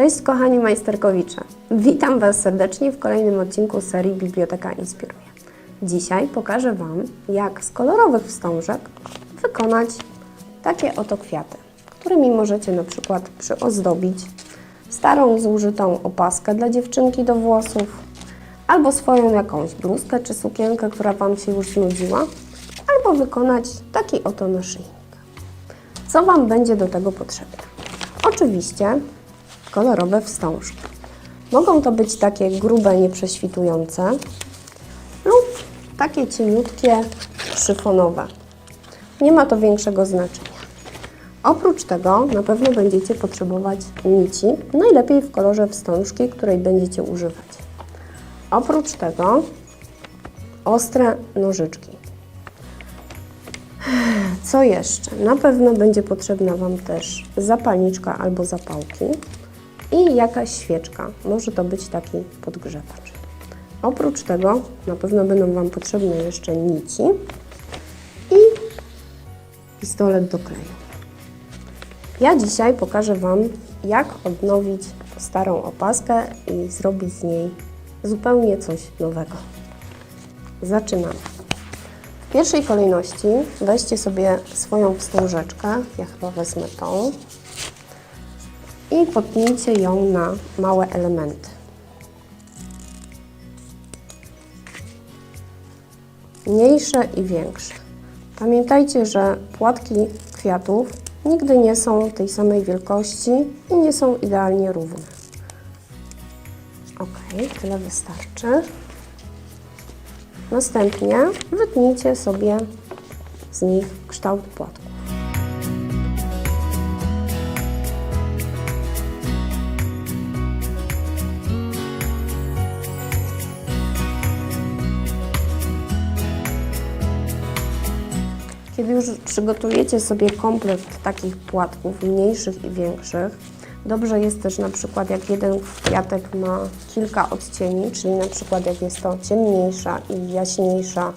Cześć kochani majsterkowicze. Witam Was serdecznie w kolejnym odcinku serii Biblioteka Inspiruje. Dzisiaj pokażę Wam, jak z kolorowych wstążek wykonać takie oto kwiaty, którymi możecie na przykład przyozdobić starą, zużytą opaskę dla dziewczynki do włosów, albo swoją jakąś bluzkę czy sukienkę, która Wam się już znudziła, albo wykonać taki oto naszyjnik. Co Wam będzie do tego potrzebne? Oczywiście kolorowe wstążki. Mogą to być takie grube, nieprześwitujące lub takie cieniutkie, szyfonowe. Nie ma to większego znaczenia. Oprócz tego na pewno będziecie potrzebować nici, najlepiej w kolorze wstążki, której będziecie używać. Oprócz tego ostre nożyczki. Co jeszcze? Na pewno będzie potrzebna Wam też zapalniczka albo zapałki i jakaś świeczka. Może to być taki podgrzewacz. Oprócz tego na pewno będą Wam potrzebne jeszcze nici i pistolet do kleju. Ja dzisiaj pokażę Wam, jak odnowić starą opaskę i zrobić z niej zupełnie coś nowego. Zaczynamy. W pierwszej kolejności weźcie sobie swoją wstążeczkę, ja chyba wezmę tą i potnijcie ją na małe elementy. Mniejsze i większe. Pamiętajcie, że płatki kwiatów nigdy nie są tej samej wielkości i nie są idealnie równe. Ok, tyle wystarczy. Następnie wytnijcie sobie z nich kształt płatków. Już przygotujecie sobie komplet takich płatków, mniejszych i większych, dobrze jest też na przykład jak jeden kwiatek ma kilka odcieni, czyli na przykład jak jest to ciemniejsza i jaśniejsza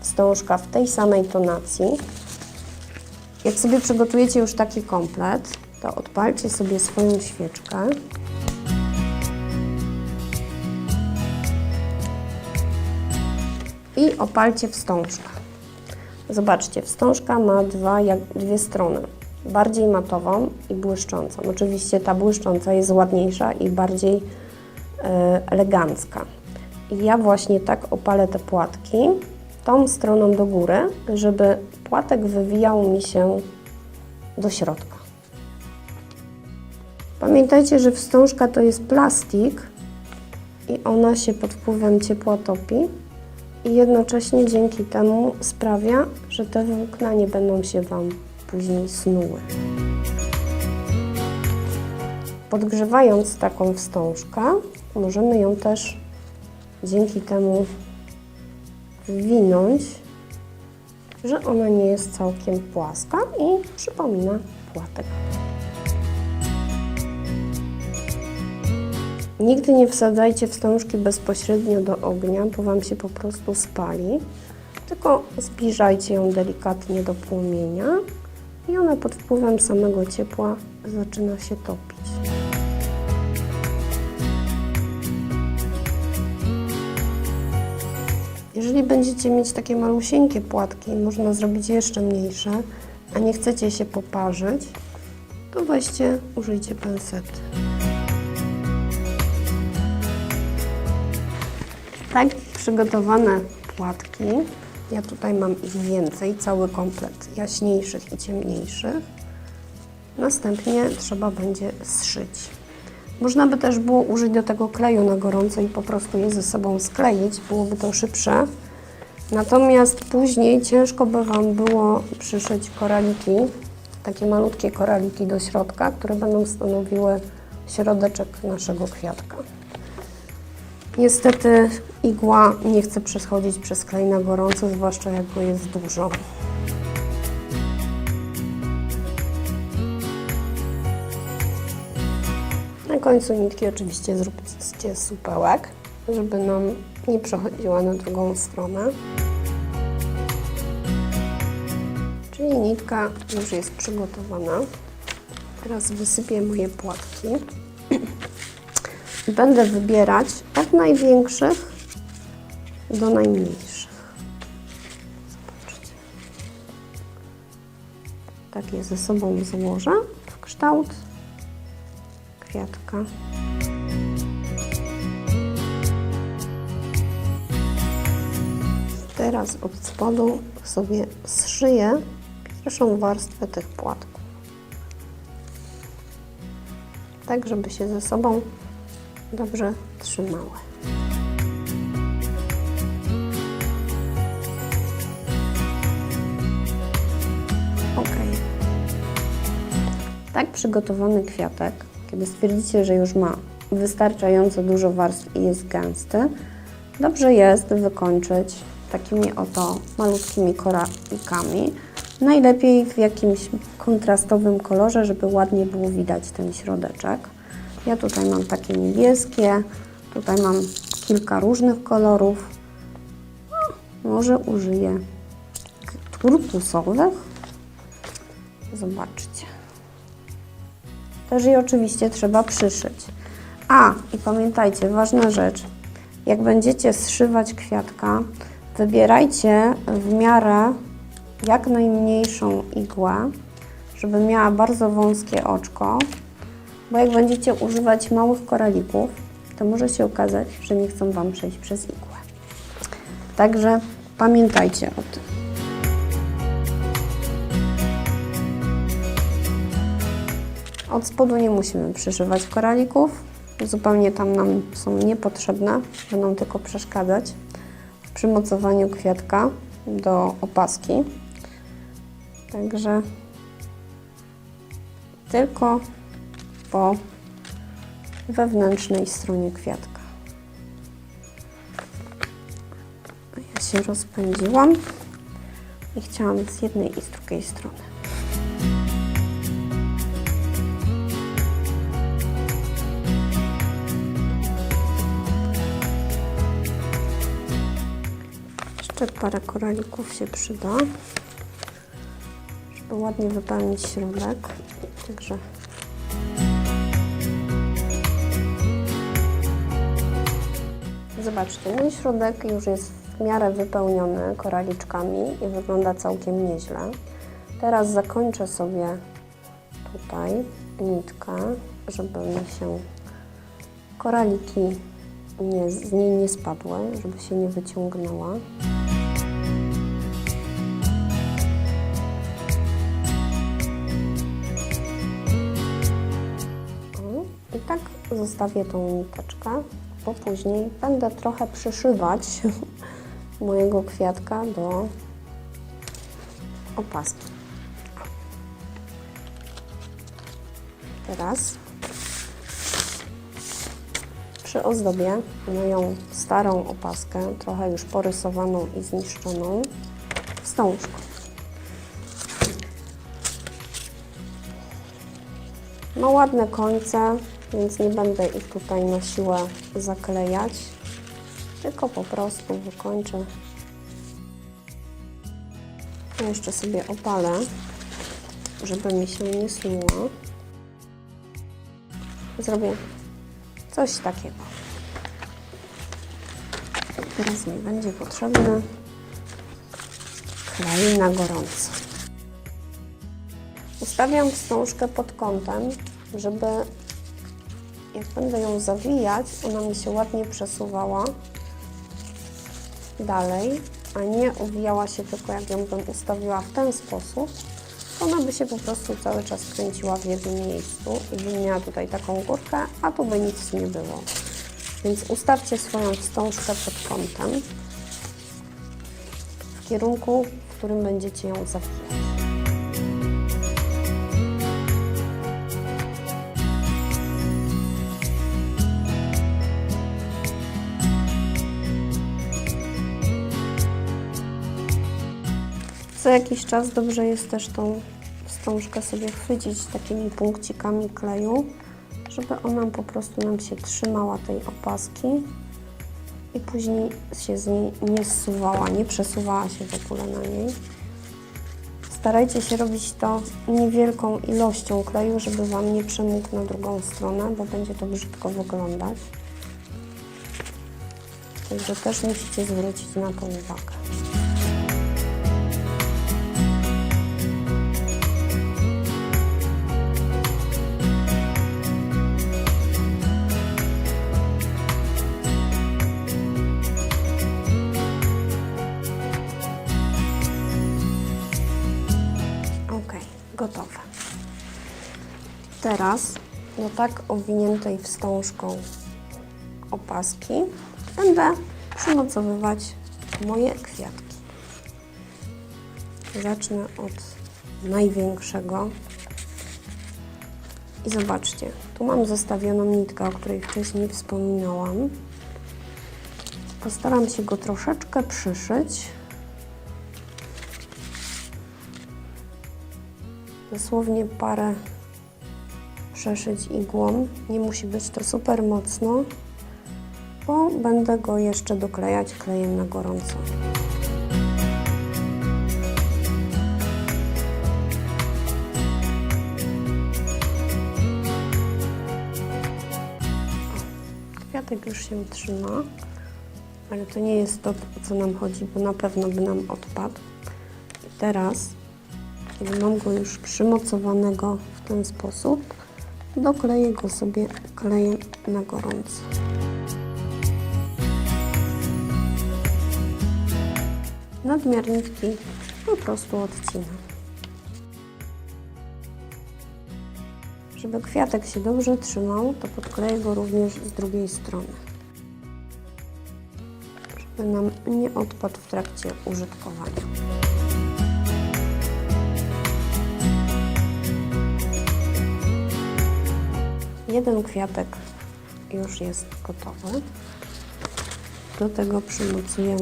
wstążka w tej samej tonacji. Jak sobie przygotujecie już taki komplet, to odpalcie sobie swoją świeczkę. I opalcie wstążkę. Zobaczcie, wstążka ma dwa, jak, dwie strony. Bardziej matową i błyszczącą. Oczywiście ta błyszcząca jest ładniejsza i bardziej e, elegancka. I ja właśnie tak opalę te płatki tą stroną do góry, żeby płatek wywijał mi się do środka. Pamiętajcie, że wstążka to jest plastik i ona się pod wpływem ciepła topi i jednocześnie dzięki temu sprawia, że te włókna nie będą się Wam później snuły. Podgrzewając taką wstążkę, możemy ją też dzięki temu wywinąć, że ona nie jest całkiem płaska i przypomina płatek. Nigdy nie wsadzajcie wstążki bezpośrednio do ognia, bo Wam się po prostu spali, tylko zbliżajcie ją delikatnie do płomienia i ona pod wpływem samego ciepła zaczyna się topić. Jeżeli będziecie mieć takie malusieńkie płatki, można zrobić jeszcze mniejsze, a nie chcecie się poparzyć, to weźcie, użyjcie pensety. Tak przygotowane płatki, ja tutaj mam ich więcej, cały komplet jaśniejszych i ciemniejszych. Następnie trzeba będzie zszyć. Można by też było użyć do tego kleju na gorąco i po prostu je ze sobą skleić, byłoby to szybsze. Natomiast później ciężko by Wam było przyszyć koraliki, takie malutkie koraliki do środka, które będą stanowiły środeczek naszego kwiatka. Niestety igła nie chce przechodzić przez klej na gorąco, zwłaszcza jak go jest dużo. Na końcu nitki oczywiście zróbcie supełek, żeby nam nie przechodziła na drugą stronę. Czyli nitka już jest przygotowana. Teraz wysypię moje płatki. będę wybierać od największych do najmniejszych. Zobaczcie. Tak je ze sobą złożę w kształt kwiatka. Teraz od spodu sobie zszyję pierwszą warstwę tych płatków. Tak, żeby się ze sobą dobrze trzymały. Ok. Tak przygotowany kwiatek, kiedy stwierdzicie, że już ma wystarczająco dużo warstw i jest gęsty, dobrze jest wykończyć takimi oto malutkimi koralikami. Najlepiej w jakimś kontrastowym kolorze, żeby ładnie było widać ten środeczek. Ja tutaj mam takie niebieskie, tutaj mam kilka różnych kolorów. Może użyję turkusowych. Zobaczcie. Też je oczywiście trzeba przyszyć. A, i pamiętajcie, ważna rzecz. Jak będziecie zszywać kwiatka, wybierajcie w miarę jak najmniejszą igłę, żeby miała bardzo wąskie oczko, bo jak będziecie używać małych koralików, to może się okazać, że nie chcą Wam przejść przez igłę. Także pamiętajcie o tym. Od spodu nie musimy przyszywać koralików. Zupełnie tam nam są niepotrzebne, będą tylko przeszkadzać w przymocowaniu kwiatka do opaski. Także tylko po wewnętrznej stronie kwiatka. Ja się rozpędziłam i chciałam z jednej i z drugiej strony. Jeszcze parę koralików się przyda, żeby ładnie wypełnić środek. Także Zobaczcie, mój środek już jest w miarę wypełniony koraliczkami i wygląda całkiem nieźle. Teraz zakończę sobie tutaj nitkę, żeby mi się koraliki nie, z niej nie spadły, żeby się nie wyciągnęła. I tak zostawię tą niteczkę, bo później będę trochę przyszywać mojego kwiatka do opaski. Teraz przyozdobię moją starą opaskę, trochę już porysowaną i zniszczoną, wstążką. Ma ładne końce, więc nie będę ich tutaj na siłę zaklejać, tylko po prostu wykończę. Ja jeszcze sobie opalę, żeby mi się nie snuło. Zrobię coś takiego. Teraz mi będzie potrzebny klej na gorąco. Ustawiam wstążkę pod kątem, żeby jak będę ją zawijać, ona mi się ładnie przesuwała dalej, a nie uwijała się tylko jak ją bym ustawiła w ten sposób, to ona by się po prostu cały czas kręciła w jednym miejscu i by miała tutaj taką górkę, a tu by nic nie było. Więc ustawcie swoją wstążkę pod kątem w kierunku, w którym będziecie ją zawijać. Co jakiś czas dobrze jest też tą wstążkę sobie chwycić takimi punkcikami kleju, żeby ona po prostu nam się trzymała tej opaski i później się z niej nie zsuwała, nie przesuwała się w ogóle na niej. Starajcie się robić to niewielką ilością kleju, żeby Wam nie przemógł na drugą stronę, bo będzie to brzydko wyglądać. Także też musicie zwrócić na to uwagę. Teraz do tak owiniętej wstążką opaski będę przymocowywać moje kwiatki. Zacznę od największego. I zobaczcie, tu mam zostawioną nitkę, o której wcześniej wspominałam. Postaram się go troszeczkę przyszyć. Dosłownie parę przeszyć igłą. Nie musi być to super mocno, bo będę go jeszcze doklejać klejem na gorąco. Kwiatek już się trzyma, ale to nie jest to, o co nam chodzi, bo na pewno by nam odpadł. I teraz kiedy mam go już przymocowanego w ten sposób, dokleję go sobie klejem na gorąco. Nadmiarniki po prostu odcinam. Żeby kwiatek się dobrze trzymał, to podkleję go również z drugiej strony. Żeby nam nie odpadł w trakcie użytkowania. Jeden kwiatek już jest gotowy. Do tego przymocuję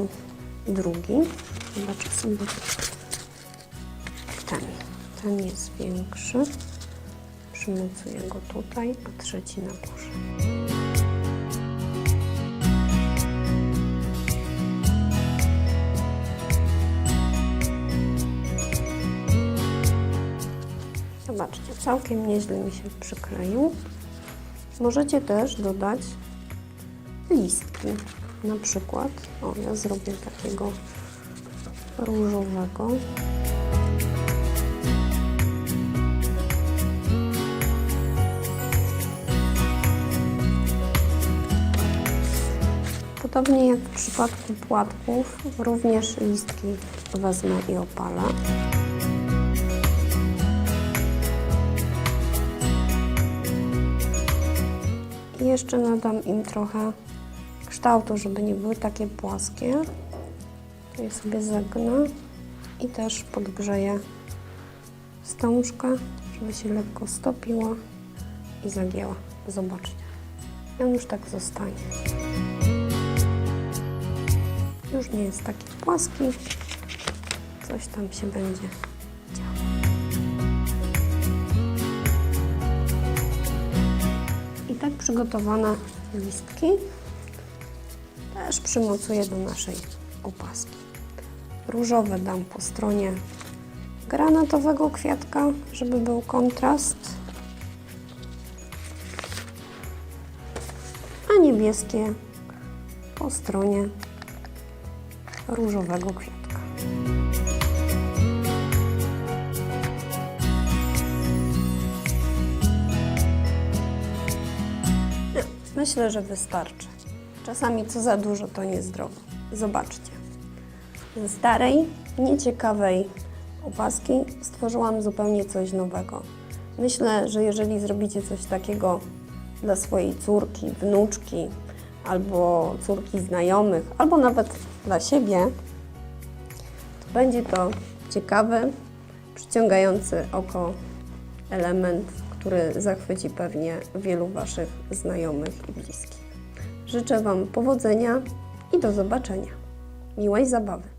drugi. Zobaczę sobie ten. Ten jest większy. Przymocuję go tutaj, a trzeci na górze. Zobaczcie, całkiem nieźle mi się przykleił. Możecie też dodać listki. Na przykład, o ja zrobię takiego różowego. Podobnie jak w przypadku płatków, również listki wezmę i opalę. Jeszcze nadam im trochę kształtu, żeby nie były takie płaskie. To je sobie zagnę i też podgrzeję wstążkę, żeby się lekko stopiła i zagięła. Zobaczcie. I on już tak zostanie. Już nie jest taki płaski. Coś tam się będzie działo. Tak przygotowane listki też przymocuję do naszej opaski. Różowe dam po stronie granatowego kwiatka, żeby był kontrast. A niebieskie po stronie różowego kwiatka. Myślę, że wystarczy. Czasami co za dużo to niezdrowo. Zobaczcie. Ze starej, nieciekawej opaski stworzyłam zupełnie coś nowego. Myślę, że jeżeli zrobicie coś takiego dla swojej córki, wnuczki, albo córki znajomych, albo nawet dla siebie, to będzie to ciekawy, przyciągający oko element, który zachwyci pewnie wielu Waszych znajomych i bliskich. Życzę Wam powodzenia i do zobaczenia. Miłej zabawy.